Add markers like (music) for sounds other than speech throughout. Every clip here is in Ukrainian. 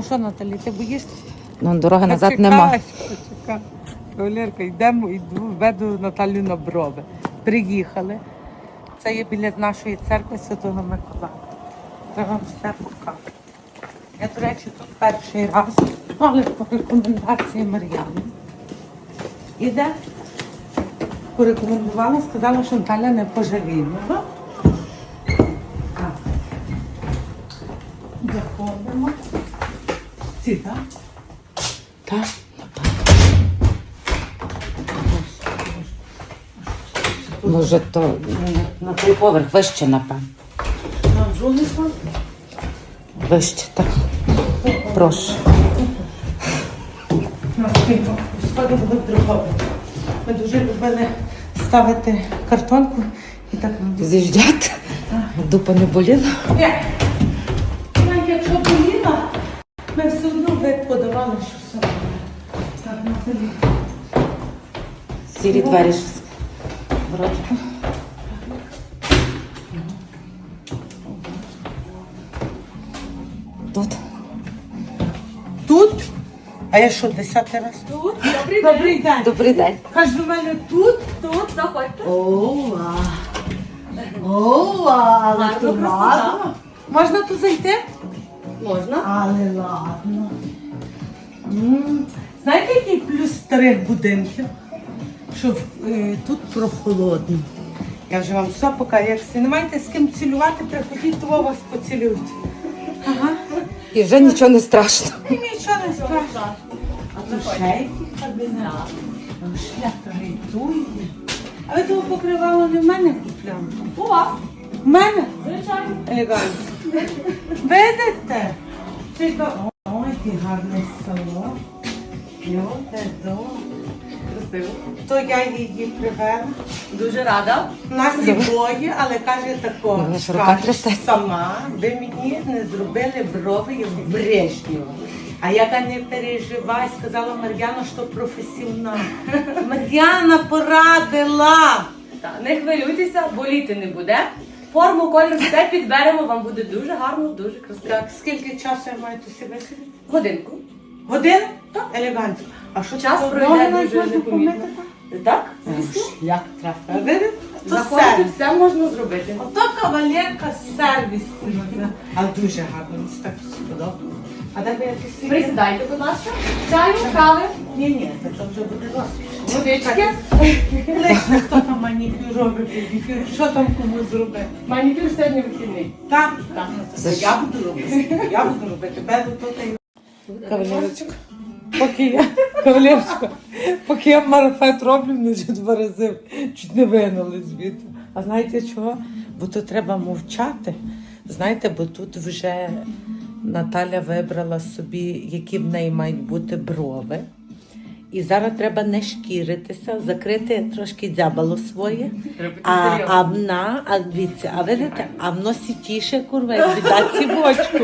Ну що, Наталі, ти боїшся? Ну, дороги назад Почекай, нема. почекай. Валерка, йдемо, йду, веду Наталю на брови. Приїхали. Це є біля нашої церкви Святого Миколая. Я вам все покажу. Я, до речі, тут перший раз, але по рекомендації Мар'яни. Іде, порекомендувала, сказала, що Наталя не пожаліє. Ну, Так. Заходимо. Ці, так? Так. Може, то на той поверх вище, напевно. Нам жулика. Вище, так. Прошу. Сходи були дрогові. Ми дуже любили ставити картонку і так. З'їжджати. Дупа не боліла. Ні. Якщо боліла, ми все подавали, що все. Так, Наталі. Сірі двері. ж Вроді. Тут. Тут? А я що, десятий раз? Тут, добрий Добрий день. Добрий день. Каже до мене тут. Тут заходьте. Ова. Ова, але Гарно, красота. ладно. Можна тут зайти? Можна. Але ладно. М, Знаєте, який плюс старих будинків? Що е, тут прохолодно. Я вже вам все покажу. Якщо не маєте з ким цілювати, приходіть, то вас поцілюють. Ага. І вже нічого не страшно. І нічого не страшно. А то ще кабінет. Шляпа рятує. А ви того покривало не в мене купляли? У вас, В мене? звичайно. Елегантно. Видите? Ти гарний салон. Йо. Красиво. То я її привела. Дуже рада. Нас є двоє, але каже такого. Трясеться. сама, ви мені не зробили брови як Брежнєва. А яка не переживай, сказала Мар'яна, що професіонал. (laughs) Мар'яна порадила. Так, не хвилюйтеся, боліти не буде. Форму, колір, все підберемо, вам буде дуже гарно, дуже красиво. Так, скільки часу я маю тут себе сидіти? Годинку. Годину? Так. Елегантно. А що Час пройде дуже непомітно. Так, звісно. Як трапа. Видите? То все можна зробити. Ото кавалерка сервіс. Але дуже гарно, мені так сподобалося. А де ви якісь? Присідайте, будь ласка. Чаю, кави, Ні, ні, це вже буде розкіш. водички. Лично хто там манікюр робить, педикюр, що там кому зробити? Манікюр сьогодні вихідний. Так, Так. Я буду робити. Я буду робити. Беду тут Кавалерочка. Поки я, кавалерочка, поки я марафет роблю, мене вже два рази чуть не вигнали звідти. А знаєте чого? Бо тут треба мовчати. Знаєте, бо тут вже Наталя вибрала собі, які в неї мають бути брови. І зараз треба не шкіритися, закрити трошки дзябало своє. А, а вона, а дивіться, а видите, а воно сітіше, курва, як біда цівочку.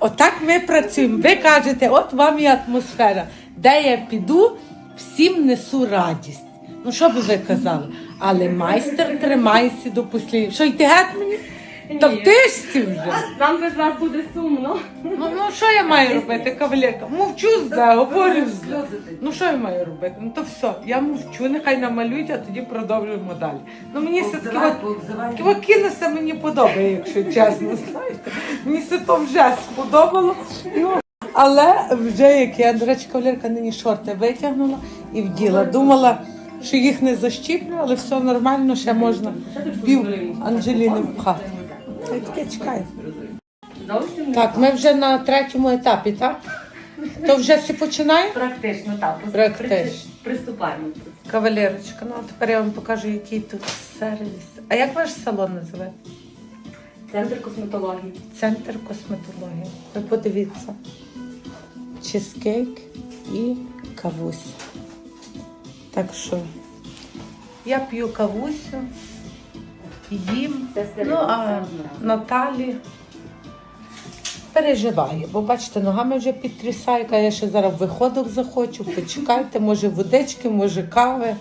Отак ми працюємо. Ви кажете, от вам і атмосфера. Де я піду, всім несу радість. Ну, що би ви казали? Але майстер тримайся до послів. Що йти геть мені? Та втишці вже. Нам без вас буде сумно. Ну, ну що я маю робити, кавалерка? Мовчу зле, говорю зле. Ну що я маю робити? Ну то все, я мовчу, нехай намалюють, а тоді продовжуємо далі. Ну мені все таки от кинеться мені подобає, якщо чесно, знаєте. Мені все то вже сподобало. Ну, але вже як я, до речі, кавалерка нині шорти витягнула і вділа. Думала, що їх не защіплю, але все нормально, ще можна пів Анжеліни пхати. Та й чекай. Так, ми вже на третьому етапі, так? То вже всі починає? практично так. Практично. Приступаємо. Кавалерочка, ну а тепер я вам покажу, який тут сервіс. А як ваш салон називається? Центр косметології. Центр косметології. Ви подивіться. Чизкейк і кавуся. Так що я п'ю кавусю, їм. Ну, а. Наталі переживає, бо бачите, ногами вже підтрясає, я ще зараз виходок захочу, почекайте, може водички, може кави.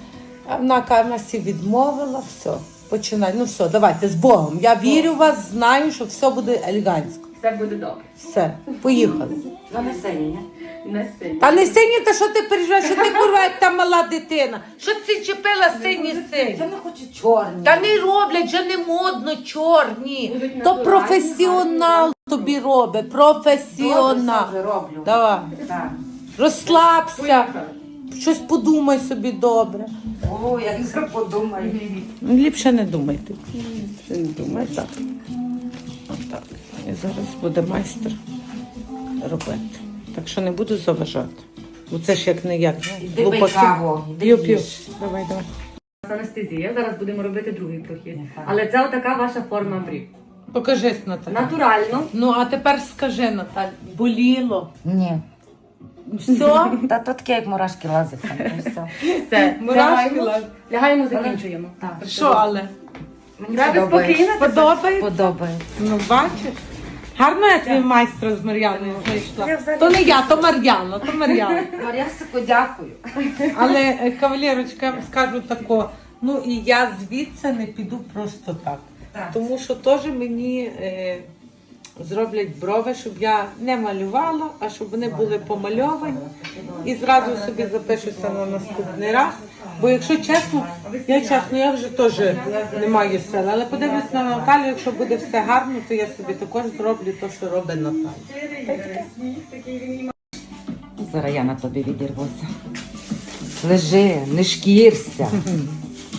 А вона каже, відмовила, все, починай. Ну все, давайте з Богом. Я вірю в вас, знаю, що все буде елегантсько. Все буде добре. Все, поїхали. Ну не сині? Не. Та не сині, та що ти переживаєш, що ти курва, як та мала дитина. Що ти чепила сині сині? Я не хочу чорні. Та не роблять, вже не модно чорні. Будуть То натуральні, професіонал тобі робить, професіонал. Добре, роблю. Давай, Так. розслабся, щось подумай собі добре. О, як це подумаю. Ліпше не думайте. Ліпше не думай так. Отак. І зараз буде майстер робити. Так що не буду заважати. Бо це ж як не як. Іди пий каву, іди П'ю, п'ю. їж. Давай, давай. Анестезія. Зараз будемо робити другий прохід. Але це отака ваша форма брів. Покажись, Наталя. Натурально. Ну, а тепер скажи, Наталь, боліло. Ні. Все? (laughs) Та то таке, як мурашки лазить там. все. Все. Мурашки Лягаємо, лазять. лягаємо, закінчуємо. Так. Що, але? Мені Треба подобається. спокійно. Подобається? Подобається. Ну, бачиш? Гарно я твій майстра з Мар'яною знайшла. То не я, то Мар'яна, то Мар'яна. Мар'ясику, дякую. Але е, кавалерочка, я вам скажу тако, ну і я звідси не піду просто так. Так. Тому що теж мені е, зроблять брови, щоб я не малювала, а щоб вони були помальовані. І зразу собі запишуся на наступний раз. Бо якщо чесно, я чесно, я вже теж не маю сили. Але подивлюсь на Наталю, якщо буде все гарно, то я собі також зроблю те, що робить Наталя. Зараз я на тобі відірвуся. Лежи, не шкірся. (laughs)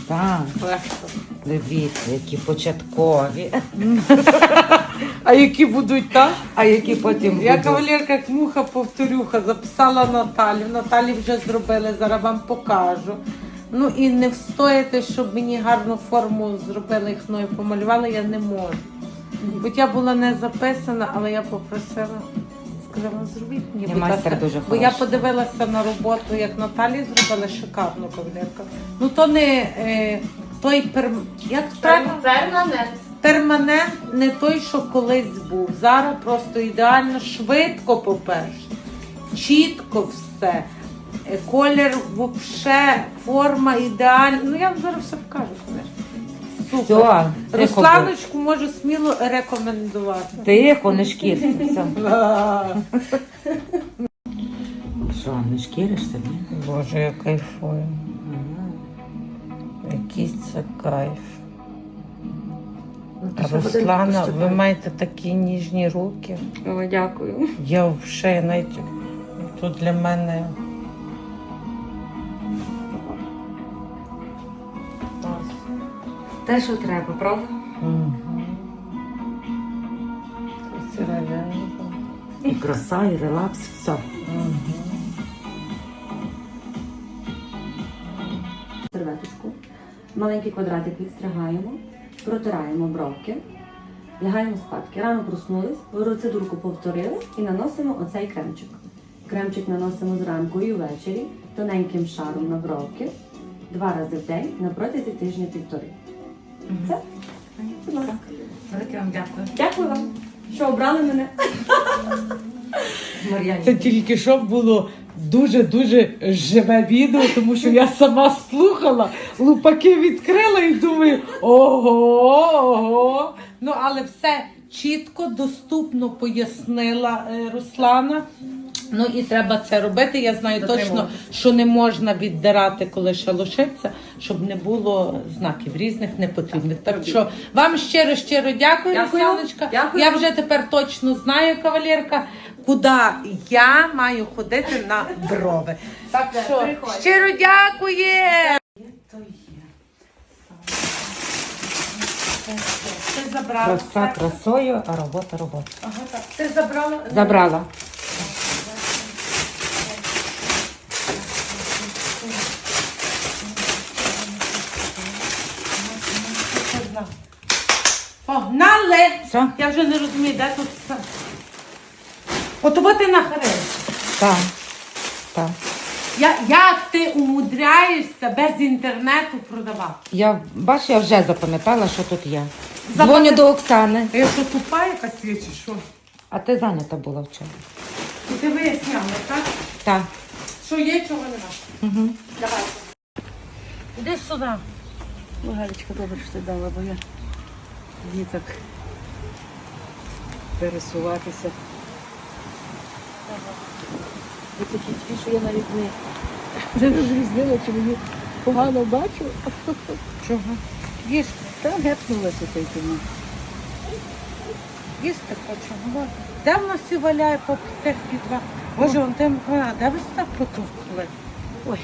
Так, дивіться, які початкові, (laughs) А які будуть так? а які потім Я будуть. кавалерка як муха повторюха, записала Наталю. Наталі вже зробили, зараз вам покажу. Ну і не встояти, щоб мені гарну форму зробили їх мною помалювали, я не можу. Хоч я була не записана, але я попросила. Сказала, зробіть мені, Ні, будь ласка». дуже Бо я подивилася на роботу, як Наталі зробила шикарну кавалерка. Ну то не е, той пер... як правильно? Перманент. Перманент не той, що колись був. Зараз просто ідеально швидко, по-перше. Чітко все. Колір взагалі, форма ідеальна. Ну я вам зараз все покажу, конечно. Супер. Все, тихо, Русланочку можу сміло рекомендувати. Тихо, не шкірся. (laughs) Що, не шкіришся? ні? Боже, я кайфую. Якийсь це кайф. Ну, що буде Руслана, ви маєте такі ніжні руки. О, дякую. Я взагалі навіть тут для мене. Те, що треба, правда? І краса, і релакс, все. Серветочку. Маленький квадратик відстригаємо, протираємо бровки, лягаємо спадки. Рано проснулись, процедурку повторили і наносимо оцей кремчик. Кремчик наносимо зранку і ввечері тоненьким шаром на бровки два рази в день на протязі тижня півтори. Будь ласка. Велике вам дякую. Дякую вам, що обрали мене. Мар'яні. Це тільки що було дуже-дуже живе відео, тому що я сама слухала, лупаки відкрила і думаю, ого, ого. Ну, але все чітко, доступно пояснила е, Руслана. Ну і треба це робити. Я знаю точно, що не можна віддирати, коли шалушиться, щоб не було знаків різних непотрібних. Так що вам щиро щиро дякую. Дякую. Я вже тепер точно знаю, кавалерка, куди я маю ходити на брови. Так що щиро дякую. Ти забрала. Краса красою, а робота робота. Ага, так. Ти забрала? Забрала. Погнали! Все? Я вже не розумію, де тут все. От ти на харизмі. Так. Так. Я, як ти умудряєшся без інтернету продавати? Я бачу, я вже запам'ятала, що тут є. Запам'ят- Дзвоню до Оксани. А я що тупа якась є, чи що? А ти зайнята була вчора. І ти виясняла, так? Так. Що є, чого нема. Угу. Давай. Іди сюди. Ну, Галечка, добре, що ти дала, бо я мені так пересуватися. Ви такі ті, що я навіть не, не розрізнила, чи мені погано бачу. Чого? Їсти, Та гепнулася той тому. їсти хочу. Ну, Де в нас і валяє по тих підвах? Боже, он тим, а, де ви так потухли? Ой,